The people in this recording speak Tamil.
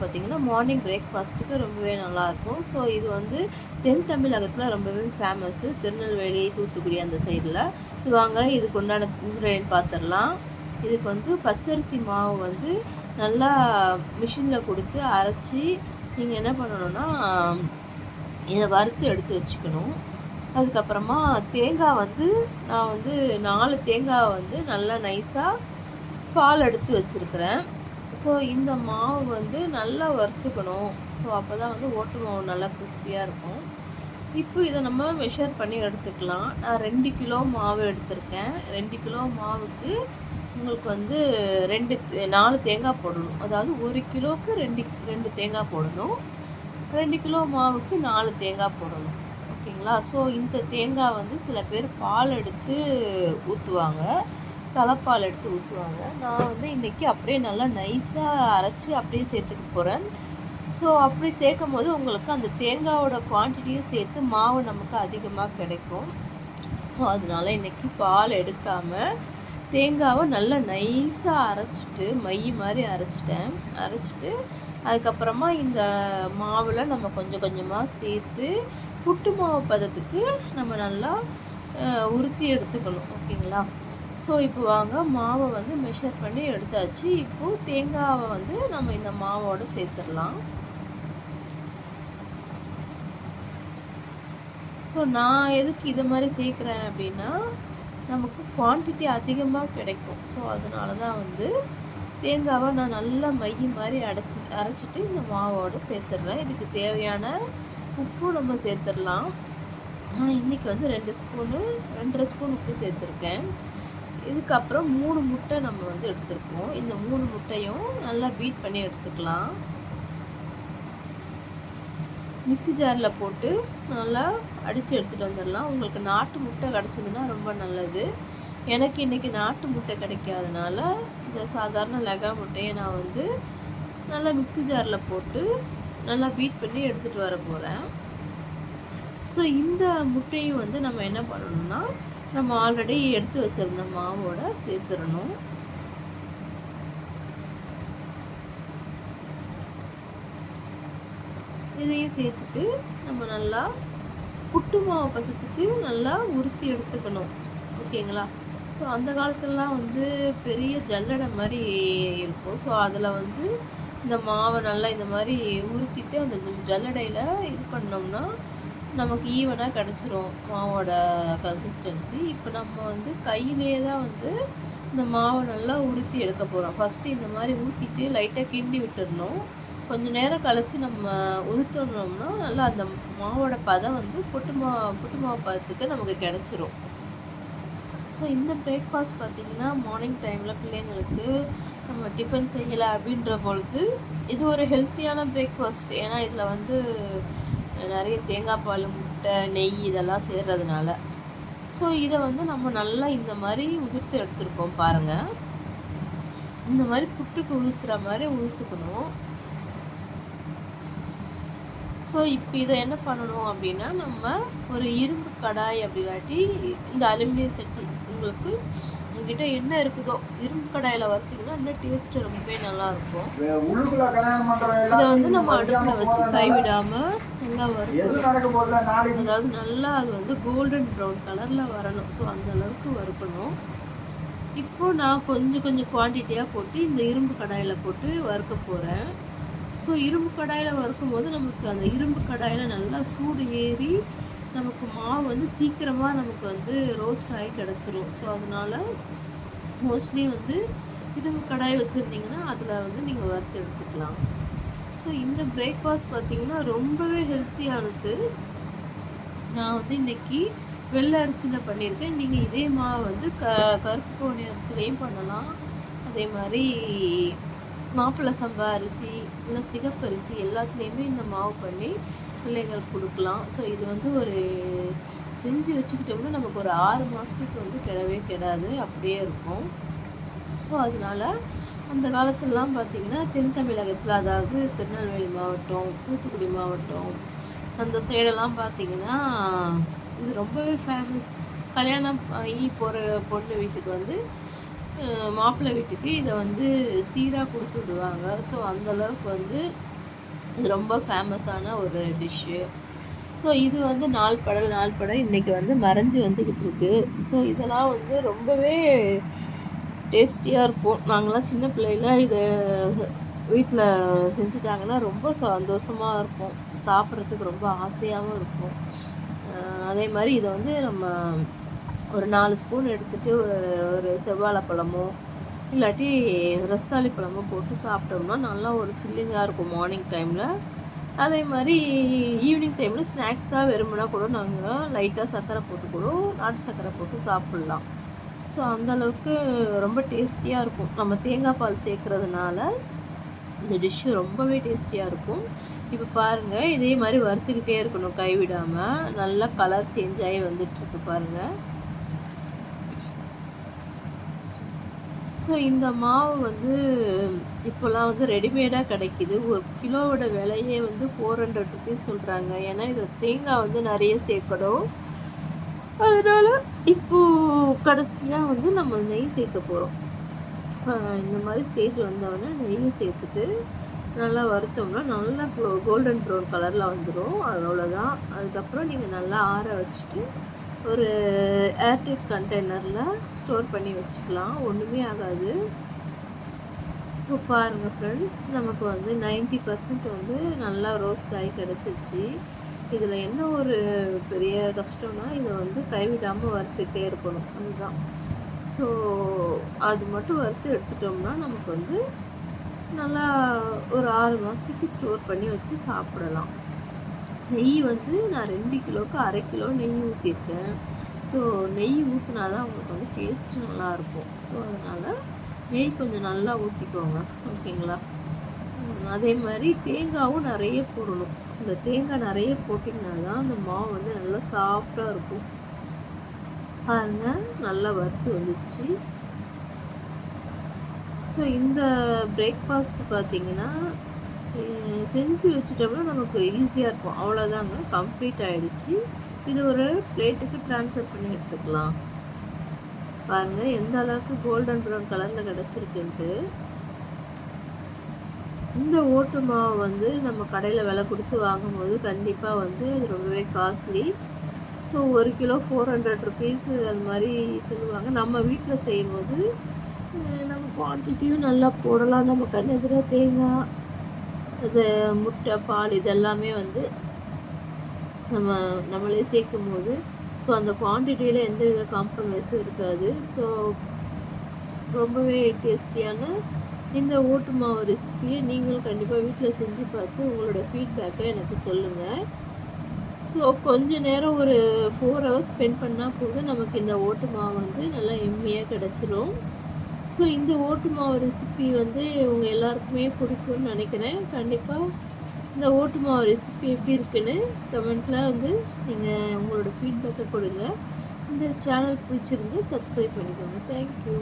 பார்த்திங்கன்னா மார்னிங் பிரேக்ஃபாஸ்ட்டுக்கு ரொம்பவே நல்லாயிருக்கும். ஸோ இது வந்து தென் தமிழகத்தில் ரொம்பவே ஃபேமஸ்ஸு திருநெல்வேலி தூத்துக்குடி அந்த சைடில் வாங்க இதுக்கு உண்டான இன்க்ரீடியன்ட் பார்த்துடலாம். இதுக்கு வந்து பச்சரிசி மாவு வந்து நல்லா மிஷினில் கொடுத்து அரைச்சி நீங்கள் என்ன பண்ணணும்னா இதை வறுத்து எடுத்து வச்சுக்கணும். அதுக்கப்புறமா தேங்காய் வந்து நான் வந்து நாலு தேங்காய் வந்து நல்லா நைஸாக பால் எடுத்து வச்சுருக்கிறேன். ஸோ இந்த மாவு வந்து நல்லா வறுத்துக்கணும். ஸோ அப்போ தான் வந்து ஓட்டு மாவு நல்லா கிறிஸ்பியாக இருக்கும். இப்போ இதை நம்ம மெஷர் பண்ணி எடுத்துக்கலாம். நான் ரெண்டு கிலோ மாவு எடுத்திருக்கேன். ரெண்டு கிலோ மாவுக்கு உங்களுக்கு வந்து ரெண்டு நாலு தேங்காய் போடணும். அதாவது ஒரு கிலோவுக்கு ரெண்டு ரெண்டு தேங்காய் போடணும். ரெண்டு கிலோ மாவுக்கு நாலு தேங்காய் போடணும். ஓகேங்களா? ஸோ இந்த தேங்காய் வந்து சில பேர் பால் எடுத்து ஊற்றுவாங்க தலைப்பால் எடுத்து ஊற்றுவாங்க நான் வந்து இன்றைக்கி அப்படியே நல்லா நைஸாக அரைச்சி அப்படியே சேர்த்துக்க போகிறேன் ஸோ அப்படி சேர்க்கும் போது உங்களுக்கு அந்த தேங்காயோட குவான்டிட்டியும் சேர்த்து மாவு நமக்கு அதிகமாக கிடைக்கும். ஸோ அதனால இன்றைக்கி பால் எடுக்காமல் தேங்காவை நல்லா நைஸாக அரைச்சிட்டு மை மாதிரி அரைச்சிட்டேன். அரைச்சிட்டு அதுக்கப்புறமா இந்த மாவில் நம்ம கொஞ்சம் கொஞ்சமாக சேர்த்து புட்டு மாவு பதத்துக்கு நம்ம நல்லா உருத்தி எடுத்துக்கணும். ஓகேங்களா? ஸோ இப்போ வாங்க மாவை வந்து மெஷர் பண்ணி எடுத்தாச்சு. இப்போது தேங்காவை வந்து நம்ம இந்த மாவோடு சேர்த்துடலாம். ஸோ நான் எதுக்கு இது மாதிரி சேர்க்குறேன் அப்படின்னா நமக்கு குவான்டிட்டி அதிகமாக கிடைக்கும். ஸோ அதனால தான் வந்து தேங்காவை நான் நல்லா மைய மாதிரி அடைச்சி அரைச்சிட்டு இந்த மாவோடு சேர்த்துட்றேன். இதுக்கு தேவையான உப்பும் நம்ம சேர்த்துடலாம். நான் இன்றைக்கி வந்து ரெண்டு ஸ்பூனு ரெண்டரை ஸ்பூன் உப்பு சேர்த்துருக்கேன். இதுக்கப்புறம் மூணு முட்டை நம்ம வந்து எடுத்துருக்கோம் இந்த மூணு முட்டையும் நல்லா பீட் பண்ணி எடுத்துக்கலாம். மிக்சி ஜாரில் போட்டு நல்லா அடித்து எடுத்துகிட்டு வந்துடலாம். உங்களுக்கு நாட்டு முட்டை கிடச்சிதுன்னா ரொம்ப நல்லது. எனக்கு இன்றைக்கி நாட்டு முட்டை கிடைக்காதனால இந்த சாதாரண லெகா முட்டையை நான் வந்து நல்லா மிக்சி ஜாரில் போட்டு நல்லா பீட் பண்ணி எடுத்துகிட்டு வர போகிறேன் ஸோ இந்த முட்டையும் வந்து நம்ம என்ன பண்ணணும்னா நம்ம ஆல்ரெடி எடுத்து வச்சிருந்த மாவோட சேர்த்துடணும். இதையும் சேர்த்துட்டு நம்ம நல்லா புட்டு மாவு பக்கத்துக்கு நல்லா உருத்தி எடுத்துக்கணும். ஓகேங்களா? ஸோ அந்த காலத்துலலாம் வந்து பெரிய ஜல்லடை மாதிரி இருக்கும். ஸோ அதில் வந்து இந்த மாவை நல்லா இந்த மாதிரி உருத்திட்டு அந்த ஜல்லடையில் இது பண்ணோம்னா நமக்கு ஈவனாக கிடச்சிரும் மாவோட கன்சிஸ்டன்சி இப்போ நம்ம வந்து கையிலே தான் வந்து இந்த மாவை நல்லா உருத்தி எடுக்க போகிறோம் ஃபஸ்ட்டு இந்த மாதிரி ஊற்றிட்டு லைட்டாக கிண்டி விட்டுடணும் கொஞ்சம் நேரம் கழித்து நம்ம உதுத்தோம்னா நல்லா அந்த மாவோட பதம் வந்து புட்டு மா புட்டு மாவு பதத்துக்கு நமக்கு கிடச்சிரும். ஸோ இந்த பிரேக்ஃபாஸ்ட் பார்த்திங்கன்னா மார்னிங் டைமில் பிள்ளைங்களுக்கு நம்ம டிஃபன் செய்யலை அப்படின்ற பொழுது இது ஒரு ஹெல்த்தியான பிரேக்ஃபாஸ்ட் ஏன்னா இதில் வந்து நிறைய தேங்காய் பால் முட்டை நெய் இதெல்லாம் சேர்றதுனால. ஸோ இதை வந்து நம்ம நல்லா இந்த மாதிரி உதிர்த்து எடுத்துருக்கோம் பாருங்கள் இந்த மாதிரி புட்டுக்கு உதுத்துற மாதிரி உதுத்துக்கணும் ஸோ இப்போ இதை என்ன பண்ணணும் அப்படின்னா நம்ம ஒரு இரும்பு கடாய் அப்படி காட்டி இந்த அலுமினியம் சட்டி உங்களுக்கு உங்ககிட்ட என்ன இருக்குதோ இரும்பு கடாயில் வறுத்தீங்கன்னா இன்னும் டேஸ்ட் ரொம்பவே நல்லா இருக்கும் இதை வந்து நம்ம அடுப்பில் வச்சு கைவிடாமல் நல்லா வறுக்கணும் அதாவது நல்லா அது வந்து கோல்டன் ப்ரௌன் கலரில் வரணும். ஸோ அந்த அளவுக்கு வறுக்கணும். இப்போ நான் கொஞ்சம் கொஞ்சம் குவான்டிட்டியாக போட்டு இந்த இரும்பு கடாயில் போட்டு வறுக்க போகிறேன் ஸோ இரும்பு கடாயில் வறுக்கும் போது நமக்கு அந்த இரும்பு கடாயில் நல்லா சூடு ஏறி நமக்கு மாவு வந்து சீக்கிரமாக நமக்கு வந்து ரோஸ்ட் ஆகி கிடச்சிரும். ஸோ அதனால் மோஸ்ட்லி வந்து இதுவும் கடாய் வச்சுருந்தீங்கன்னா அதில் வந்து நீங்கள் வறுத்து எடுத்துக்கலாம். ஸோ இந்த பிரேக்ஃபாஸ்ட் பார்த்திங்கன்னா ரொம்பவே ஹெல்த்தியானது நான் வந்து இன்றைக்கி வெள்ளை அரிசியில் பண்ணியிருக்கேன். நீங்கள் இதே மாவு வந்து க கருப்பு கோணி அரிசிலையும் பண்ணலாம். அதே மாதிரி மாப்பிள்ளை சம்பா அரிசி இல்லை சிகப்பு அரிசி எல்லாத்துலேயுமே இந்த மாவு பண்ணி பிள்ளைங்களுக்கு கொடுக்கலாம். ஸோ இது வந்து ஒரு செஞ்சு வச்சுக்கிட்டோம்னா நமக்கு ஒரு ஆறு மாதத்துக்கு வந்து கிடவே கிடாது. அப்படியே இருக்கும். ஸோ அதனால் அந்த காலத்துலலாம் பார்த்திங்கன்னா தென் தமிழகத்தில் அதாவது திருநெல்வேலி மாவட்டம் தூத்துக்குடி மாவட்டம் அந்த சைடெல்லாம் பார்த்திங்கன்னா இது ரொம்பவே ஃபேமஸ் கல்யாணம் ஆகி போகிற பொண்ணு வீட்டுக்கு வந்து மாப்பிள்ளை வீட்டுக்கு இதை வந்து சீராக கொடுத்து விடுவாங்க. ஸோ அந்தளவுக்கு வந்து இது ரொம்ப ஃபேமஸான ஒரு டிஷ்ஷு ஸோ இது வந்து நாள் படல் நாள் படம் இன்றைக்கி வந்து மறைஞ்சு வந்துக்கிட்டு இருக்கு. ஸோ இதெல்லாம் வந்து ரொம்பவே டேஸ்டியாக இருக்கும். நாங்களாம் சின்ன பிள்ளையில் இதை வீட்டில் செஞ்சுட்டாங்கன்னா ரொம்ப சந்தோஷமாக இருக்கும். சாப்பிட்றதுக்கு ரொம்ப ஆசையாகவும் இருக்கும். அதே மாதிரி இதை வந்து நம்ம ஒரு நாலு ஸ்பூன் எடுத்துகிட்டு ஒரு ஒரு செவ்வாழைப்பழமோ இல்லாட்டி ரஸ்தாளி பழமோ போட்டு சாப்பிட்டோம்னா நல்லா ஒரு ஃபில்லிங்காக இருக்கும் மார்னிங் டைமில் அதே மாதிரி ஈவினிங் டைமில் ஸ்நாக்ஸாக வெறுமனா கூட நாங்கள் லைட்டாக சர்க்கரை போட்டு கூட நாட்டு சர்க்கரை போட்டு சாப்பிட்லாம். ஸோ அந்தளவுக்கு ரொம்ப டேஸ்டியாக இருக்கும். நம்ம தேங்காய் பால் சேர்க்குறதுனால இந்த டிஷ்ஷு ரொம்பவே டேஸ்டியாக இருக்கும். இப்போ பாருங்கள் இதே மாதிரி வறுத்துக்கிட்டே இருக்கணும் கைவிடாமல் நல்லா கலர் சேஞ்ச் ஆகி வந்துட்டுருக்கு பாருங்கள் ஸோ இந்த மாவு வந்து இப்போல்லாம் வந்து ரெடிமேடாக கிடைக்கிது. ஒரு கிலோவோட விலையே வந்து ஃபோர் ஹண்ட்ரட் ருபீஸ் சொல்கிறாங்க ஏன்னா இது தேங்காய் வந்து நிறைய சேர்க்கணும். அதனால் இப்போது கடைசியாக வந்து நம்ம நெய் சேர்க்க போகிறோம் இந்த மாதிரி ஸ்டேஜ் வந்தோடனே நெய்யை சேர்த்துட்டு நல்லா வறுத்தோம்னா நல்லா கோல்டன் ப்ரௌன் கலரில் வந்துடும் அவ்வளோதான் அதுக்கப்புறம் நீங்கள் நல்லா ஆற வச்சுட்டு ஒரு ஏர்டைட் கண்டெய்னரில் ஸ்டோர் பண்ணி வச்சுக்கலாம். ஒன்றுமே ஆகாது. ஸோ பாருங்கள் ஃப்ரெண்ட்ஸ் நமக்கு வந்து நைன்ட்டி பர்சன்ட் வந்து நல்லா ரோஸ்ட் ஆகி கிடச்சிச்சு இதில் என்ன ஒரு பெரிய கஷ்டம்னா இதை வந்து கைவிடாமல் வறுத்துட்டே இருக்கணும். அதுதான். ஸோ அது மட்டும் வறுத்து எடுத்துட்டோம்னா நமக்கு வந்து நல்லா ஒரு ஆறு மாதத்துக்கு ஸ்டோர் பண்ணி வச்சு சாப்பிடலாம். நெய் வந்து நான் ரெண்டு கிலோவுக்கு அரை கிலோ நெய் ஊற்றிருக்கேன் ஸோ நெய் ஊற்றினா தான் உங்களுக்கு வந்து டேஸ்ட்டு நல்லாயிருக்கும். ஸோ அதனால் நெய் கொஞ்சம் நல்லா ஊற்றிக்கோங்க ஓகேங்களா? அதே மாதிரி தேங்காவும் நிறைய போடணும். இந்த தேங்காய் நிறைய போட்டிங்கன்னா தான் அந்த மாவு வந்து நல்லா சாஃப்டாக இருக்கும். பாருங்கள் நல்லா வறுத்து வந்துச்சு. ஸோ இந்த பிரேக்ஃபாஸ்ட் பார்த்திங்கன்னா செஞ்சு வச்சுட்டோம்னா நமக்கு ஈஸியாக இருக்கும். அவ்வளோதாங்க கம்ப்ளீட் ஆகிடுச்சு இது ஒரு பிளேட்டுக்கு ட்ரான்ஸ்ஃபர் பண்ணி எடுத்துக்கலாம். பாருங்கள் எந்த அளவுக்கு கோல்டன் ப்ரௌன் கலரில் கிடச்சிருக்குன்ட்டு. இந்த ஓட்டு மாவு வந்து நம்ம கடையில் விலை கொடுத்து வாங்கும்போது கண்டிப்பாக வந்து அது ரொம்பவே காஸ்ட்லி ஸோ ஒரு கிலோ ஃபோர் ஹண்ட்ரட் ருபீஸ் அது மாதிரி சொல்லுவாங்க. நம்ம வீட்டில் செய்யும்போது நம்ம குவான்டிட்டியும் நல்லா போடலாம். நம்ம கண்ணெதிராக தேங்காய் இது முட்டை பால் இதெல்லாமே வந்து நம்ம நம்மளே சேர்க்கும் போது ஸோ அந்த குவான்டிட்டியில் எந்த வித காம்ப்ரமைஸும் இருக்காது. ஸோ ரொம்பவே டேஸ்டியான இந்த ஓட்டு மாவு ரெசிபியை நீங்களும் கண்டிப்பாக வீட்டில் செஞ்சு பார்த்து உங்களோட ஃபீட்பேக்கை எனக்கு சொல்லுங்கள் ஸோ கொஞ்ச நேரம் ஒரு ஃபோர் ஹவர்ஸ் ஸ்பெண்ட் பண்ணால் போதும் நமக்கு இந்த ஓட்டு மாவு வந்து நல்லா எம்மியாக கிடச்சிரும். ஸோ இந்த ஓட்டு மாவு ரெசிபி வந்து உங்கள் எல்லாருக்குமே பிடிக்கும்னு நினைக்கிறேன். கண்டிப்பாக இந்த ஓட்டு மாவு ரெசிபி எப்படி இருக்குன்னு கமெண்ட்டில் வந்து நீங்கள் உங்களோட ஃபீட்பேக்கை கொடுங்க. இந்த சேனல் பிடிச்சிருந்து சப்ஸ்கிரைப் பண்ணிக்கோங்க. தேங்க்யூ